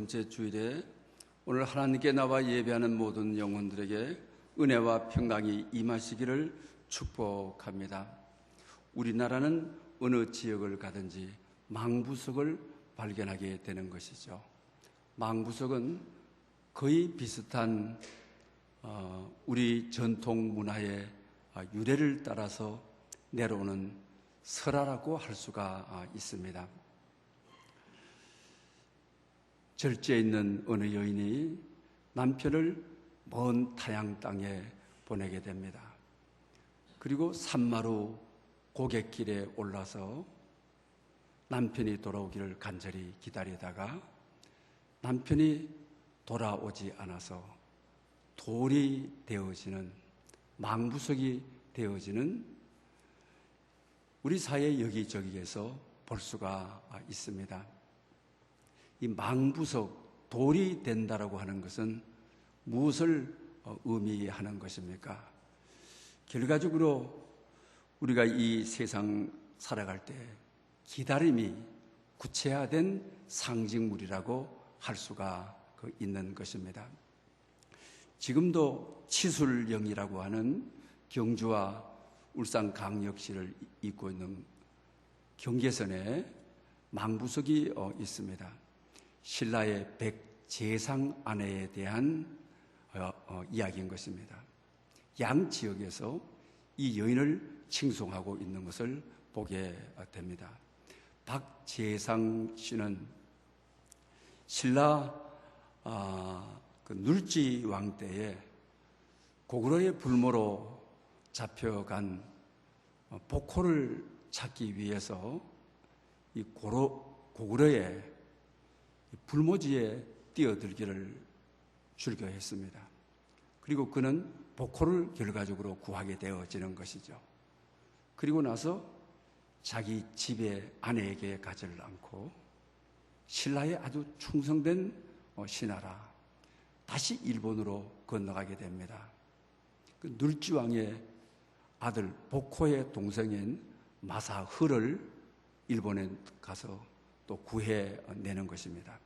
번째 주일에 오늘 하나님께 나와 예배하는 모든 영혼들에게 은혜와 평강이 임하시기를 축복합니다. 우리나라는 어느 지역을 가든지 망부석을 발견하게 되는 것이죠. 망부석은 거의 비슷한 어, 우리 전통 문화의 아, 유래를 따라서 내려오는 설화라고 할 수가 아, 있습니다. 절제에 있는 어느 여인이 남편을 먼 타양 땅에 보내게 됩니다. 그리고 산마루 고갯길에 올라서 남편이 돌아오기를 간절히 기다리다가 남편이 돌아오지 않아서 돌이 되어지는 망부석이 되어지는 우리 사회 여기저기에서 볼 수가 있습니다. 이 망부석 돌이 된다라고 하는 것은 무엇을 어, 의미하는 것입니까? 결과적으로 우리가 이 세상 살아갈 때 기다림이 구체화된 상징물이라고 할 수가 그 있는 것입니다. 지금도 치술령이라고 하는 경주와 울산강역시를 잇고 있는 경계선에 망부석이 어, 있습니다. 신라의 백제상 아내에 대한 어, 어, 이야기인 것입니다. 양 지역에서 이 여인을 칭송하고 있는 것을 보게 됩니다. 박재상 씨는 신라 아, 그 눌지 왕 때에 고구려의 불모로 잡혀간 어, 복호를 찾기 위해서 이 고로, 고구려의 불모지에 뛰어들기를 출교했습니다. 그리고 그는 복호를 결과적으로 구하게 되어지는 것이죠. 그리고 나서 자기 집에 아내에게 가지를 않고 신라에 아주 충성된 어, 신하라 다시 일본으로 건너가게 됩니다. 그 눌지왕의 아들 복호의 동생인 마사흐를 일본에 가서 또 구해내는 것입니다.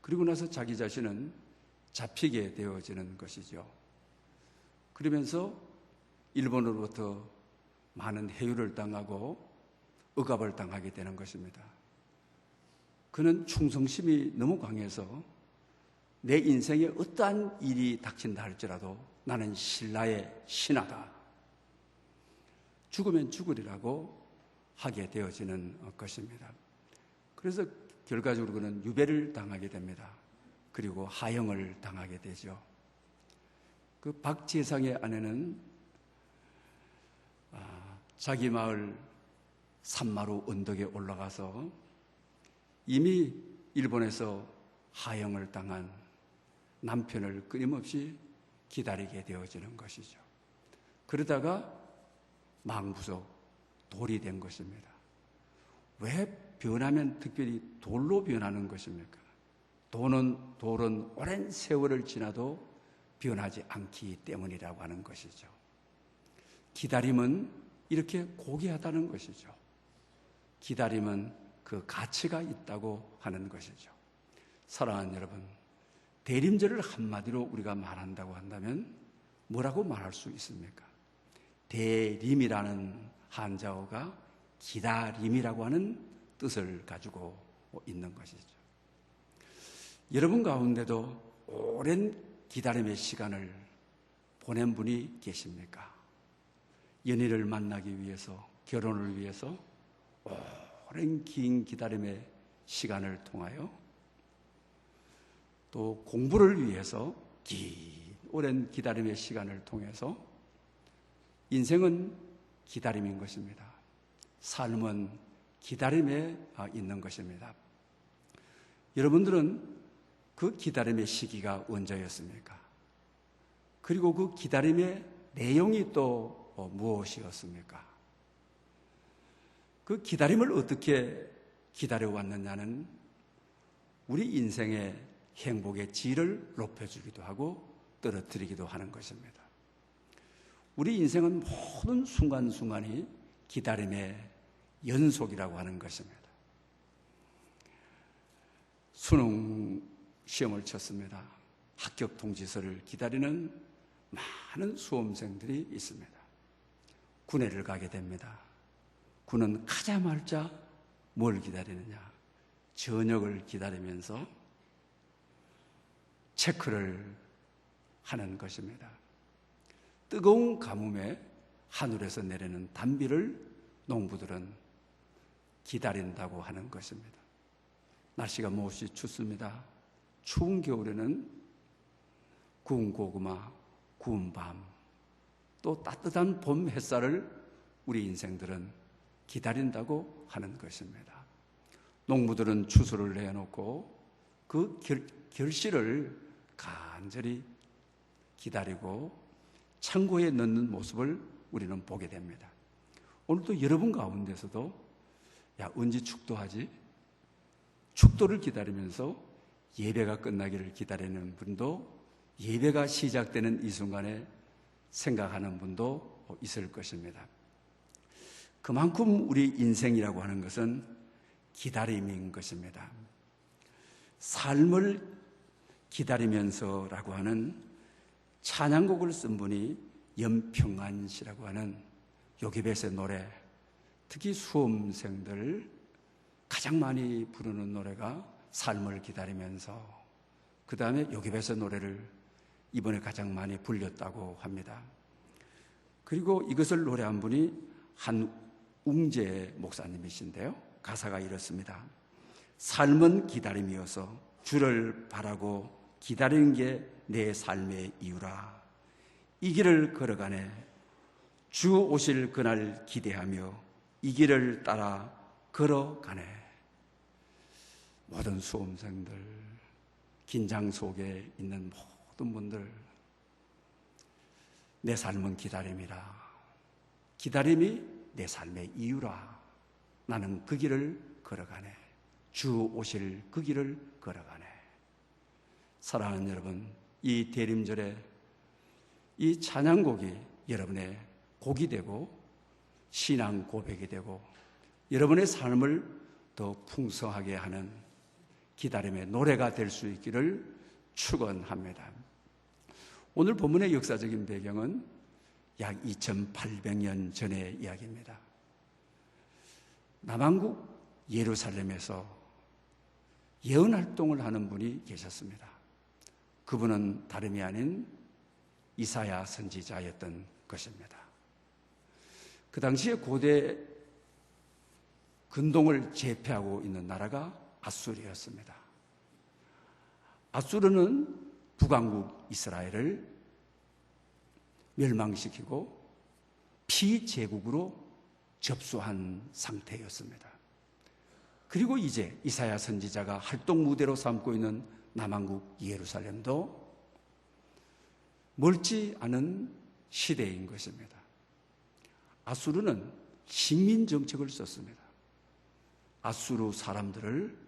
그리고 나서 자기 자신은 잡히게 되어지는 것이죠. 그러면서 일본으로부터 많은 해유를 당하고 억압을 당하게 되는 것입니다. 그는 충성심이 너무 강해서 내 인생에 어떠한 일이 닥친다 할지라도 나는 신라의 신하다. 죽으면 죽으리라고 하게 되어지는 것입니다. 그래서 결과적으로 그는 유배를 당하게 됩니다. 그리고 하형을 당하게 되죠. 그 박재상의 아내는 아, 자기 마을 산마루 언덕에 올라가서 이미 일본에서 하형을 당한 남편을 끊임없이 기다리게 되어지는 것이죠. 그러다가 망부석 돌이 된 것입니다. 왜 변하면 특별히 돌로 변하는 것입니까? 돌은, 돌은 오랜 세월을 지나도 변하지 않기 때문이라고 하는 것이죠. 기다림은 이렇게 고귀하다는 것이죠. 기다림은 그 가치가 있다고 하는 것이죠. 사랑하는 여러분, 대림절을 한마디로 우리가 말한다고 한다면 뭐라고 말할 수 있습니까? 대림이라는 한자어가 기다림이라고 하는 뜻을 가지고 있는 것이죠. 여러분 가운데도 오랜 기다림의 시간을 보낸 분이 계십니까? 연인을 만나기 위해서, 결혼을 위해서 오랜 긴 기다림의 시간을 통하여 또 공부를 위해서 긴 오랜 기다림의 시간을 통해서 인생은 기다림인 것입니다. 삶은 기다림에 있는 것입니다. 여러분들은 그 기다림의 시기가 언제였습니까? 그리고 그 기다림의 내용이 또 어, 무엇이었습니까? 그 기다림을 어떻게 기다려왔느냐는 우리 인생의 행복의 질을 높여주기도 하고 떨어뜨리기도 하는 것입니다. 우리 인생은 모든 순간순간이 기다림의 연속이라고 하는 것입니다. 수능 시험을 쳤습니다. 합격 통지서를 기다리는 많은 수험생들이 있습니다. 군회를 가게 됩니다. 군은 가자말자 뭘 기다리느냐? 저녁을 기다리면서 체크를 하는 것입니다. 뜨거운 가뭄에 하늘에서 내리는 단비를 농부들은 기다린다고 하는 것입니다. 날씨가 몹시 춥습니다. 추운 겨울에는 구운 고구마, 구운 밤, 또 따뜻한 봄 햇살을 우리 인생들은 기다린다고 하는 것입니다. 농부들은 추수를 내놓고 그 결, 결실을 간절히 기다리고 창고에 넣는 모습을 우리는 보게 됩니다. 오늘도 여러분 가운데서도 야, 언제 축도하지? 축도를 기다리면서 예배가 끝나기를 기다리는 분도 예배가 시작되는 이 순간에 생각하는 분도 있을 것입니다. 그만큼 우리 인생이라고 하는 것은 기다림인 것입니다. 삶을 기다리면서라고 하는 찬양곡을 쓴 분이 연평안 씨라고 하는 요기벳의 노래, 특히 수험생들 가장 많이 부르는 노래가 삶을 기다리면서 그 다음에 요기벳의 노래를 이번에 가장 많이 불렸다고 합니다. 그리고 이것을 노래한 분이 한 웅재 목사님이신데요. 가사가 이렇습니다. 삶은 기다림이어서 주를 바라고 기다리는 게 내 삶의 이유라. 이 길을 걸어가네. 주 오실 그날 기대하며 이 길을 따라 걸어가네. 모든 수험생들, 긴장 속에 있는 모든 분들, 내 삶은 기다림이라. 기다림이 내 삶의 이유라. 나는 그 길을 걸어가네. 주 오실 그 길을 걸어가네. 사랑하는 여러분, 이 대림절에 이 찬양곡이 여러분의 곡이 되고 신앙 고백이 되고 여러분의 삶을 더 풍성하게 하는 기다림의 노래가 될 수 있기를 축원합니다. 오늘 본문의 역사적인 배경은 약 2800년 전의 이야기입니다. 남한국 예루살렘에서 예언 활동을 하는 분이 계셨습니다. 그분은 다름이 아닌 이사야 선지자였던 것입니다. 그 당시에 고대 근동을 제패하고 있는 나라가 아수르였습니다. 아수르는 북왕국 이스라엘을 멸망시키고 피제국으로 접수한 상태였습니다. 그리고 이제 이사야 선지자가 활동 무대로 삼고 있는 남한국 예루살렘도 멀지 않은 시대인 것입니다. 아수르는 식민 정책을 썼습니다. 아수르 사람들을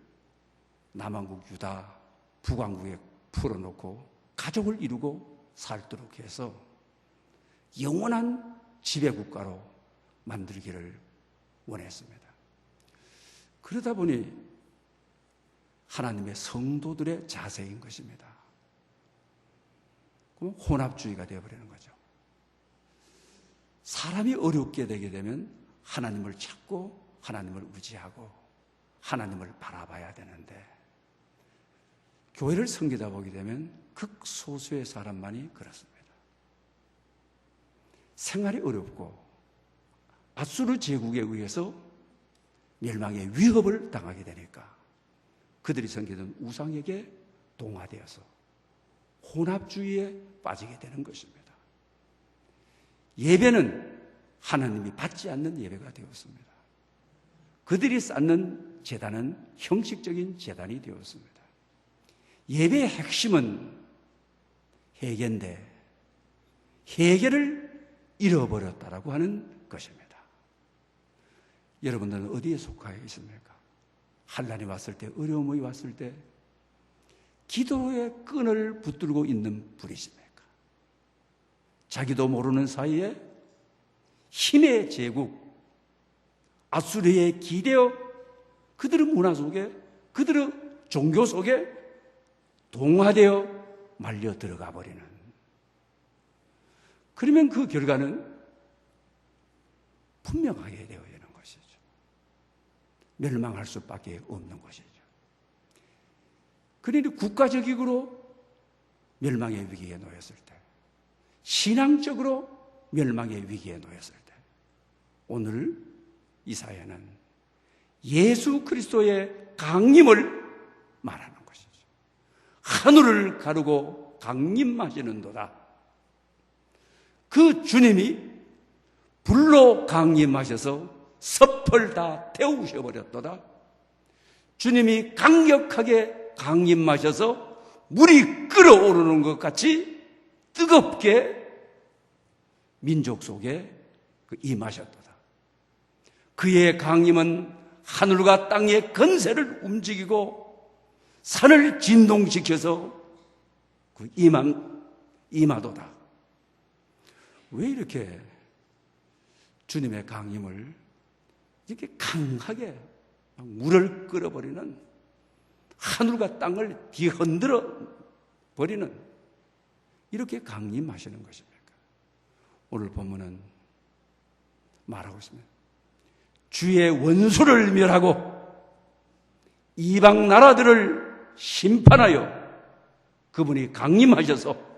남한국 유다 북왕국에 풀어놓고 가족을 이루고 살도록 해서 영원한 지배국가로 만들기를 원했습니다. 그러다 보니 하나님의 성도들의 자세인 것입니다. 그럼 혼합주의가 되어버리는 거죠. 사람이 어렵게 되게 되면 하나님을 찾고 하나님을 의지하고 하나님을 바라봐야 되는데 교회를 섬기다 보게 되면 극소수의 사람만이 그렇습니다. 생활이 어렵고 아수르 제국에 의해서 멸망의 위협을 당하게 되니까 그들이 섬기던 우상에게 동화되어서 혼합주의에 빠지게 되는 것입니다. 예배는 하나님이 받지 않는 예배가 되었습니다. 그들이 쌓는 재단은 형식적인 재단이 되었습니다. 예배의 핵심은 회개인데 회개를 잃어버렸다라고 하는 것입니다. 여러분들은 어디에 속하여 있습니까? 한란이 왔을 때, 어려움이 왔을 때, 기도의 끈을 붙들고 있는 분이십니까? 자기도 모르는 사이에 힘의 제국, 아수리에 기대어 그들의 문화 속에, 그들의 종교 속에 동화되어 말려 들어가 버리는. 그러면 그 결과는 분명하게 되어야 되는 것이죠. 멸망할 수밖에 없는 것이죠. 그러니 국가적으로 멸망의 위기에 놓였을 때, 신앙적으로 멸망의 위기에 놓였을 때, 오늘 이사야는 예수 그리스도의 강림을 말하는 것이죠. 하늘을 가르고 강림하시는 도다. 그 주님이 불로 강림하셔서 섭을 다 태우셔 버렸도다. 주님이 강력하게 강림하셔서 물이 끓어오르는 것 같이 뜨겁게 민족 속에 그 임하셨도다. 그의 강림은 하늘과 땅의 건세를 움직이고 산을 진동시켜서 그 임함, 임하도다. 왜 이렇게 주님의 강림을 이렇게 강하게 물을 끌어버리는 하늘과 땅을 뒤흔들어 버리는 이렇게 강림하시는 것입니까? 오늘 본문은 말하고 있습니다. 주의 원수를 멸하고 이방 나라들을 심판하여 그분이 강림하셔서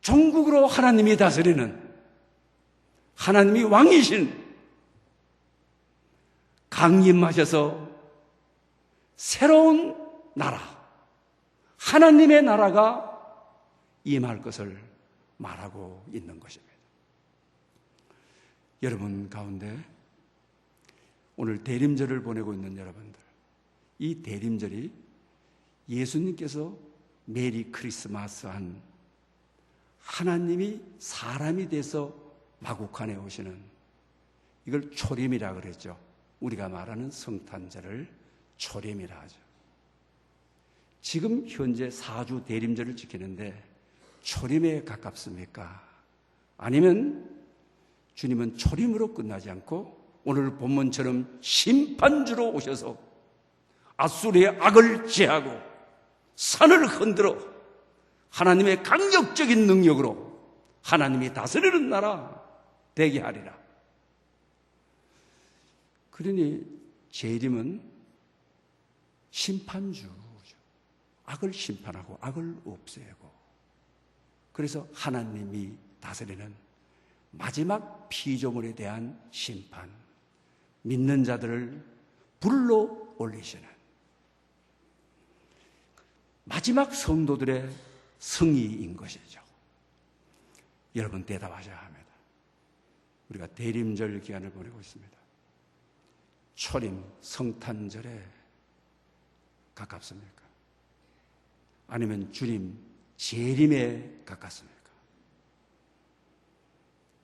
종국으로 하나님이 다스리는 하나님이 왕이신 강림하셔서 새로운 나라, 하나님의 나라가 임할 것을 말하고 있는 것입니다. 여러분 가운데 오늘 대림절을 보내고 있는 여러분들, 이 대림절이 예수님께서 메리 크리스마스 한 하나님이 사람이 돼서 마국간에 오시는 이걸 초림이라 그랬죠. 우리가 말하는 성탄절을 초림이라 하죠. 지금 현재 사주 대림절을 지키는데 초림에 가깝습니까? 아니면 주님은 초림으로 끝나지 않고 오늘 본문처럼 심판주로 오셔서 아수리의 악을 제하고 산을 흔들어 하나님의 강력적인 능력으로 하나님이 다스리는 나라 되게 하리라. 그러니 재림은 심판주죠. 악을 심판하고 악을 없애고 그래서 하나님이 다스리는 마지막 피조물에 대한 심판 믿는 자들을 불러 올리시는 마지막 성도들의 승리인 것이죠. 여러분 대답하셔야 합니다. 우리가 대림절 기간을 보내고 있습니다. 초림, 성탄절에 가깝습니까? 아니면 주님 재림에 가깝습니까?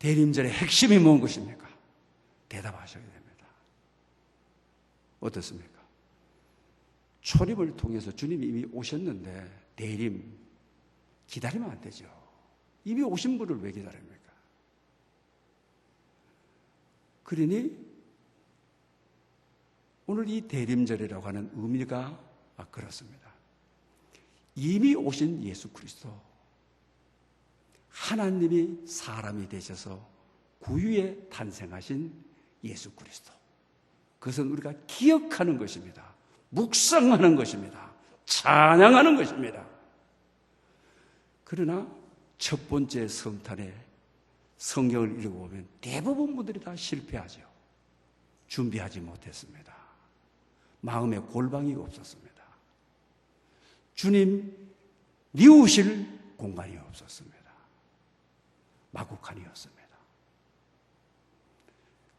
대림절의 핵심이 무슨 것입니까? 대답하셔야 됩니다. 어떻습니까? 초림을 통해서 주님이 이미 오셨는데 대림 기다리면 안 되죠. 이미 오신 분을 왜 기다립니까? 그러니 오늘 이 대림절이라고 하는 의미가 그렇습니다. 이미 오신 예수 그리스도 하나님이 사람이 되셔서 구유에 탄생하신 예수 그리스도. 그것은 우리가 기억하는 것입니다. 묵상하는 것입니다. 찬양하는 것입니다. 그러나 첫 번째 성탄에 성경을 읽어보면 대부분 분들이 다 실패하죠. 준비하지 못했습니다. 마음에 골방이 없었습니다. 주님 미우실 공간이 없었습니다. 마구간이었습니다.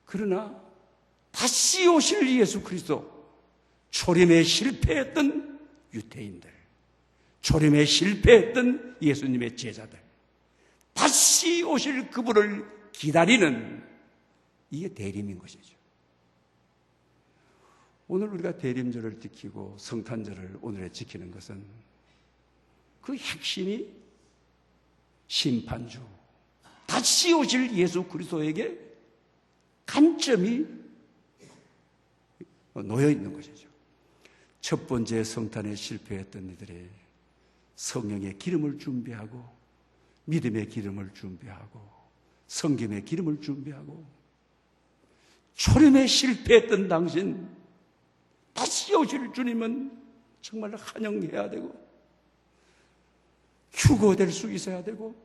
그러나 다시 오실 예수 그리스도 초림에 실패했던 유태인들 초림에 실패했던 예수님의 제자들, 다시 오실 그분을 기다리는 이게 대림인 것이죠. 오늘 우리가 대림절을 지키고 성탄절을 오늘에 지키는 것은 그 핵심이 심판주, 다시 오실 예수 그리스도에게 관점이 놓여 있는 것이죠. 첫 번째 성탄에 실패했던 이들이 성령의 기름을 준비하고 믿음의 기름을 준비하고 성김의 기름을 준비하고 초림에 실패했던 당신 다시 오실 주님은 정말 환영해야 되고 휴거될 수 있어야 되고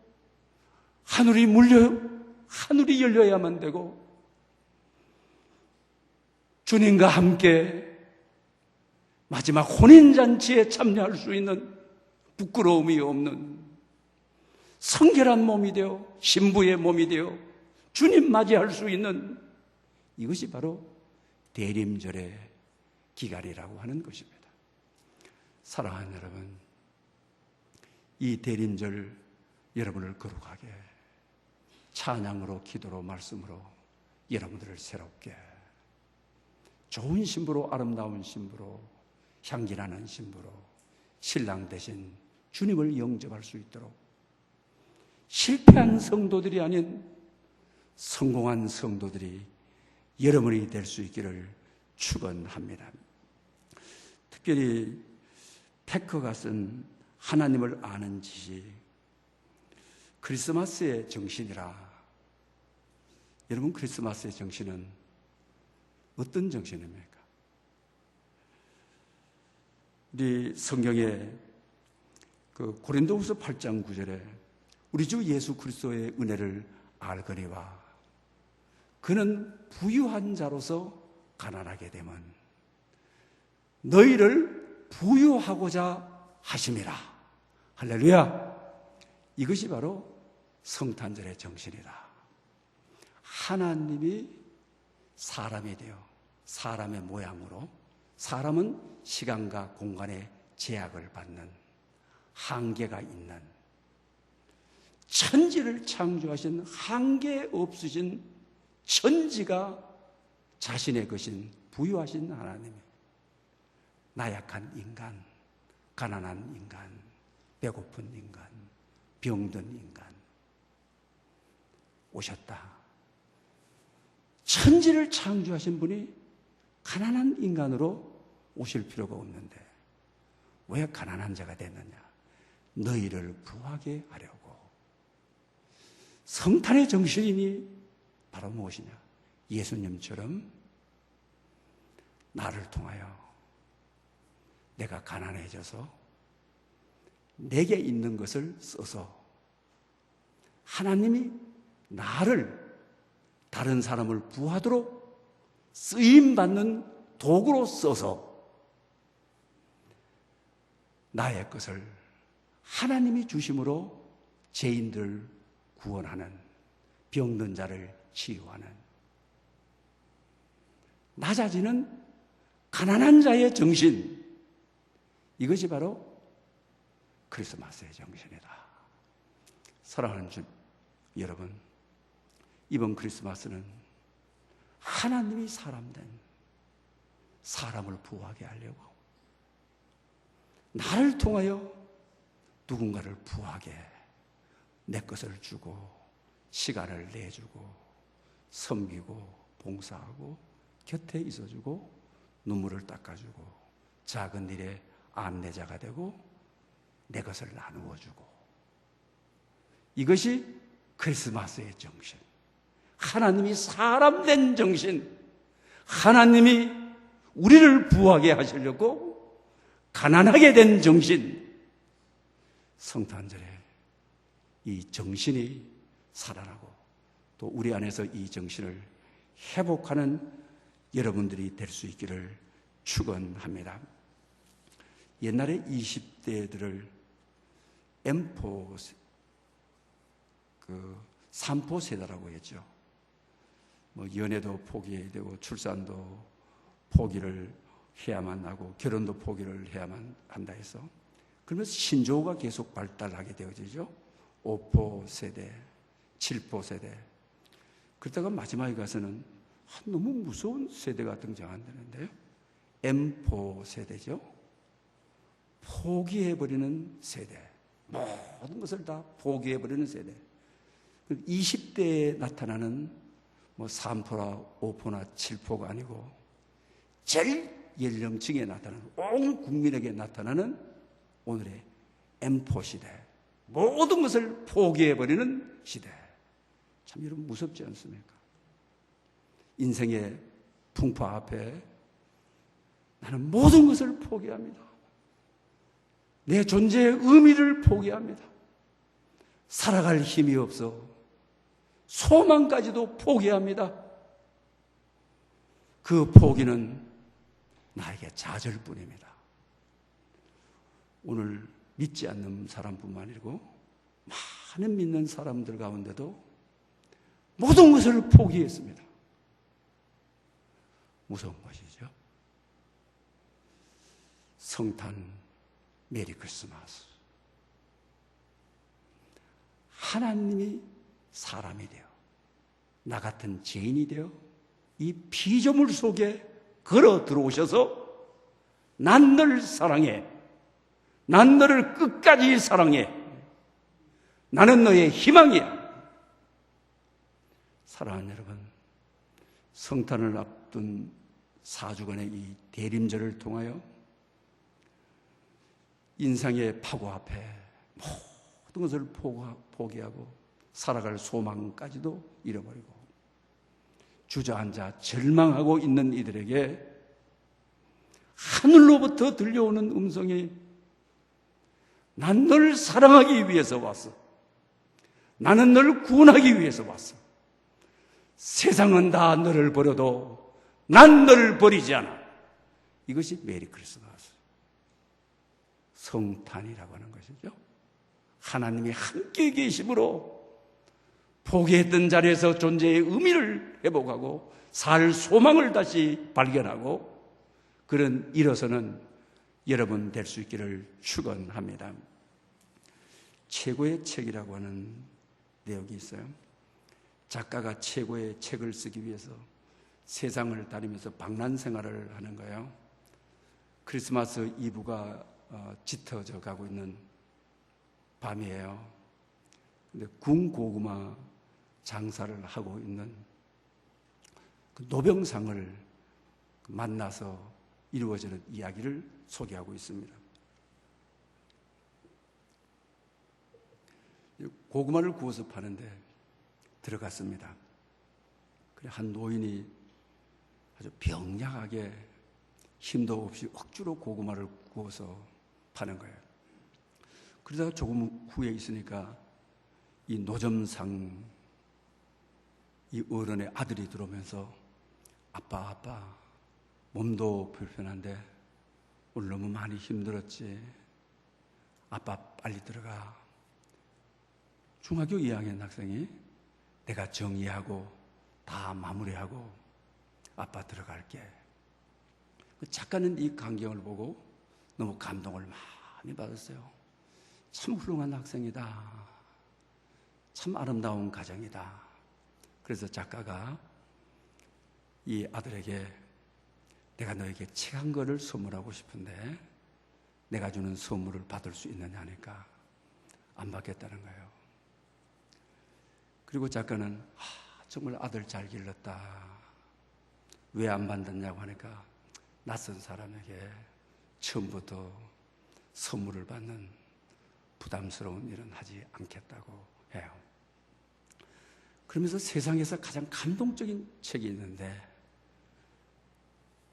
하늘이 물려 하늘이 열려야만 되고 주님과 함께 마지막 혼인잔치에 참여할 수 있는 부끄러움이 없는 성결한 몸이 되어 신부의 몸이 되어 주님 맞이할 수 있는 이것이 바로 대림절의 기간이라고 하는 것입니다. 사랑하는 여러분, 이 대림절 여러분을 거룩하게 찬양으로 기도로 말씀으로 여러분들을 새롭게 좋은 신부로 아름다운 신부로 향기나는 신부로 신랑 대신 주님을 영접할 수 있도록 실패한 성도들이 아닌 성공한 성도들이 여러분이 될 수 있기를 축원합니다. 특별히 페커가 쓴 하나님을 아는 지식 크리스마스의 정신이라 여러분 크리스마스의 정신은 어떤 정신입니까? 우리 성경에 그 고린도후서 8장 9절에 우리 주 예수 그리스도의 은혜를 알거니와 그는 부유한 자로서 가난하게 되면 너희를 부유하고자 하심이라. 할렐루야. 이것이 바로 성탄절의 정신이다. 하나님이 사람이 되어 사람의 모양으로 사람은 시간과 공간의 제약을 받는 한계가 있는 천지를 창조하신 한계 없으신 천지가 자신의 것인 부유하신 하나님이 나약한 인간, 가난한 인간, 배고픈 인간, 병든 인간 오셨다. 천지를 창조하신 분이 가난한 인간으로 오실 필요가 없는데 왜 가난한 자가 됐느냐? 너희를 부하게 하려고. 성탄의 정신이 바로 무엇이냐? 예수님처럼 나를 통하여 내가 가난해져서 내게 있는 것을 써서 하나님이 나를 다른 사람을 부하도록 쓰임 받는 도구로 써서 나의 것을 하나님이 주심으로 죄인들 구원하는 병든 자를 치유하는 낮아지는 가난한 자의 정신 이것이 바로 크리스마스의 정신이다. 사랑하는 주 여러분 이번 크리스마스는 하나님이 사람된 사람을 부하게 하려고 나를 통하여 누군가를 부하게 내 것을 주고 시간을 내주고 섬기고 봉사하고 곁에 있어주고 눈물을 닦아주고 작은 일에 안내자가 되고 내 것을 나누어 주고 이것이 크리스마스의 정신. 하나님이 사람 된 정신. 하나님이 우리를 부하게 하시려고 가난하게 된 정신. 성탄절에 이 정신이 살아나고 또 우리 안에서 이 정신을 회복하는 여러분들이 될 수 있기를 축원합니다. 옛날에 20대들을 M4 그 삼포 세대라고 했죠. 뭐 연애도 포기되고 출산도 포기를 해야만 하고 결혼도 포기를 해야만 한다 해서 그러면서 신조어가 계속 발달하게 되어지죠. 5포 세대, 7포 세대. 그러다가 마지막에 가서는 너무 무서운 세대가 등장한다는데요. M4 세대죠. 포기해버리는 세대. 모든 것을 다 포기해버리는 세대. 20대에 나타나는 뭐 3포나 5포나 7포가 아니고 제일 연령층에 나타나는 온 국민에게 나타나는 오늘의 M4 시대 모든 것을 포기해버리는 시대 참 여러분 무섭지 않습니까? 인생의 풍파 앞에 나는 모든 것을 포기합니다. 내 존재의 의미를 포기합니다. 살아갈 힘이 없어 소망까지도 포기합니다. 그 포기는 나에게 좌절뿐입니다. 오늘 믿지 않는 사람뿐만 아니고 많은 믿는 사람들 가운데도 모든 것을 포기했습니다. 무서운 것이죠. 성탄 메리 크리스마스. 하나님이 사람이 되어 나 같은 죄인이 되어 이 피조물 속에 걸어 들어오셔서 난 널 사랑해. 난 너를 끝까지 사랑해. 나는 너의 희망이야. 사랑하는 여러분, 성탄을 앞둔 사주간의 이 대림절을 통하여 인상의 파고 앞에 모든 것을 포기하고 살아갈 소망까지도 잃어버리고 주저앉아 절망하고 있는 이들에게 하늘로부터 들려오는 음성이 난 널 사랑하기 위해서 왔어. 나는 널 구원하기 위해서 왔어. 세상은 다 너를 버려도 난 너를 버리지 않아. 이것이 메리 크리스마스. 성탄이라고 하는 것이죠. 하나님이 함께 계심으로 포기했던 자리에서 존재의 의미를 회복하고 살 소망을 다시 발견하고 그런 일어서는 여러분 될 수 있기를 축원합니다. 최고의 책이라고 하는 내용이 있어요. 작가가 최고의 책을 쓰기 위해서 세상을 다니면서 방란 생활을 하는 거예요. 크리스마스 이브가 어, 짙어져 가고 있는 밤이에요. 근데 군고구마 장사를 하고 있는 그 노병상을 만나서 이루어지는 이야기를 소개하고 있습니다. 고구마를 구워서 파는데 들어갔습니다. 한 노인이 아주 병약하게 힘도 없이 억지로 고구마를 구워서 파는 거예요. 그러다가 조금 후에 있으니까 이 노점상 이 어른의 아들이 들어오면서 아빠 아빠 몸도 불편한데 오늘 너무 많이 힘들었지. 아빠 빨리 들어가. 중학교 2학년 학생이 내가 정리하고 다 마무리하고 아빠 들어갈게. 그 작가는 이 광경을 보고 너무 감동을 많이 받았어요. 참 훌륭한 학생이다. 참 아름다운 가정이다. 그래서 작가가 이 아들에게 내가 너에게 책 한 권을 선물하고 싶은데 내가 주는 선물을 받을 수 있느냐 하니까 안 받겠다는 거예요. 그리고 작가는 아, 정말 아들 잘 길렀다. 왜 안 받느냐고 하니까 낯선 사람에게 처음부터 선물을 받는 부담스러운 일은 하지 않겠다고 해요. 그러면서 세상에서 가장 감동적인 책이 있는데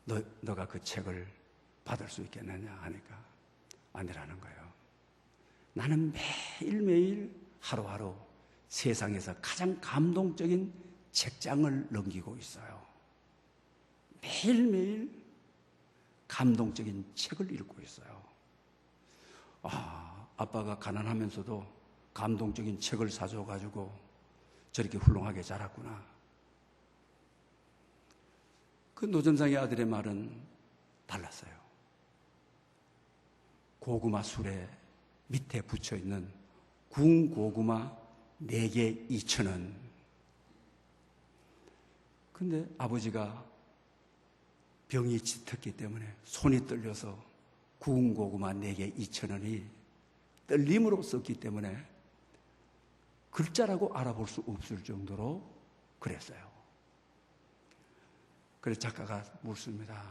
너, 너가 그 책을 받을 수 있겠느냐 하니까 아니라는 거예요. 나는 매일매일 하루하루 세상에서 가장 감동적인 책장을 넘기고 있어요. 매일매일 감동적인 책을 읽고 있어요. 아, 아빠가 가난하면서도 감동적인 책을 사줘가지고 저렇게 훌륭하게 자랐구나. 그 노점상의 아들의 말은 달랐어요. 고구마 술에 밑에 붙여 있는 궁 고구마 4개 2천 원. 근데 아버지가 병이 짙었기 때문에 손이 떨려서 구운 고구마 4개 2천 원이 떨림으로 썼기 때문에 글자라고 알아볼 수 없을 정도로 그랬어요. 그래서 작가가 묻습니다.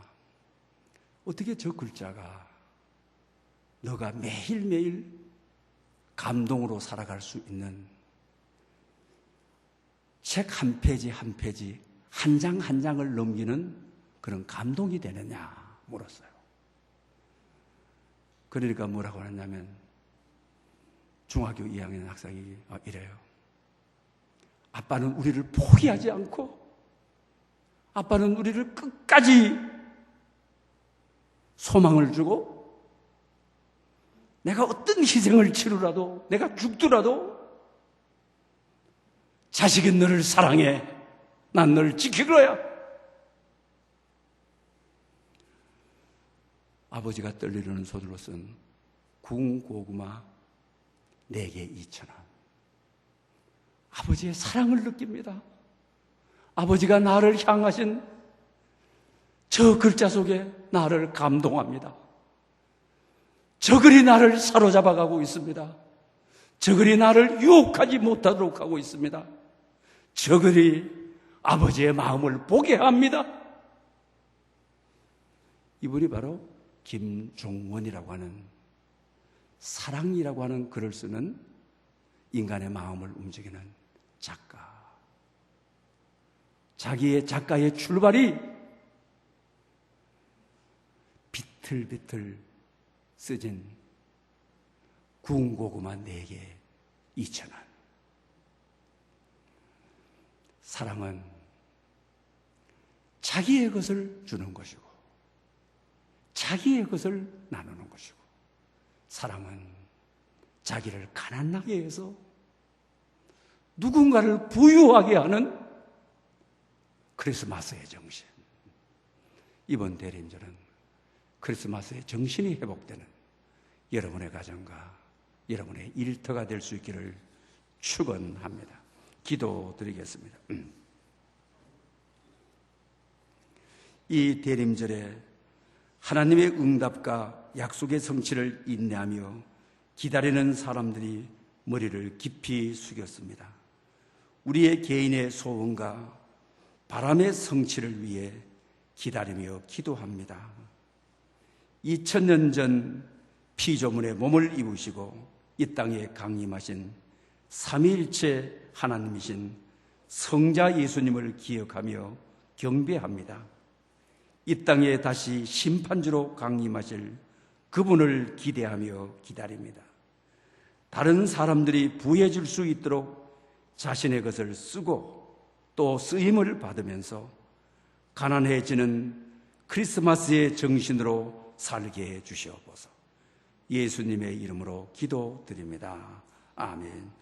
어떻게 저 글자가 너가 매일매일 감동으로 살아갈 수 있는 책 한 페이지 한 페이지 한 장한 장을 넘기는 그런 감동이 되느냐 물었어요. 그러니까 뭐라고 하냐면 중학교 2학년 학생이 어, 이래요. 아빠는 우리를 포기하지 않고 아빠는 우리를 끝까지 소망을 주고 내가 어떤 희생을 치르라도 내가 죽더라도 자식인 너를 사랑해. 난 너를 지킬 거야. 아버지가 떨리는 손으로 쓴 궁고구마 4개 2천 원. 아버지의 사랑을 느낍니다. 아버지가 나를 향하신 저 글자 속에 나를 감동합니다. 저 글이 나를 사로잡아 가고 있습니다. 저 글이 나를 유혹하지 못하도록 하고 있습니다. 저 글이 아버지의 마음을 보게 합니다. 이분이 바로 김종원이라고 하는 사랑이라고 하는 글을 쓰는 인간의 마음을 움직이는 작가. 자기의 작가의 출발이 비틀비틀 쓰진 군고구마 4개 2천 원. 사랑은 자기의 것을 주는 것이고, 자기의 것을 나누는 것이고, 사랑은 자기를 가난하게 해서 누군가를 부유하게 하는 크리스마스의 정신. 이번 대림절은 크리스마스의 정신이 회복되는 여러분의 가정과 여러분의 일터가 될 수 있기를 축원합니다. 기도드리겠습니다. 이 대림절에 하나님의 응답과 약속의 성취를 인내하며 기다리는 사람들이 머리를 깊이 숙였습니다. 우리의 개인의 소원과 바람의 성취를 위해 기다리며 기도합니다. 2000년 전 피조물의 몸을 입으시고 이 땅에 강림하신 삼위일체 하나님이신 성자 예수님을 기억하며 경배합니다. 이 땅에 다시 심판주로 강림하실 그분을 기대하며 기다립니다. 다른 사람들이 부해 줄 수 있도록 자신의 것을 쓰고 또 쓰임을 받으면서 가난해지는 크리스마스의 정신으로 살게 해 주시옵소서. 예수님의 이름으로 기도드립니다. 아멘.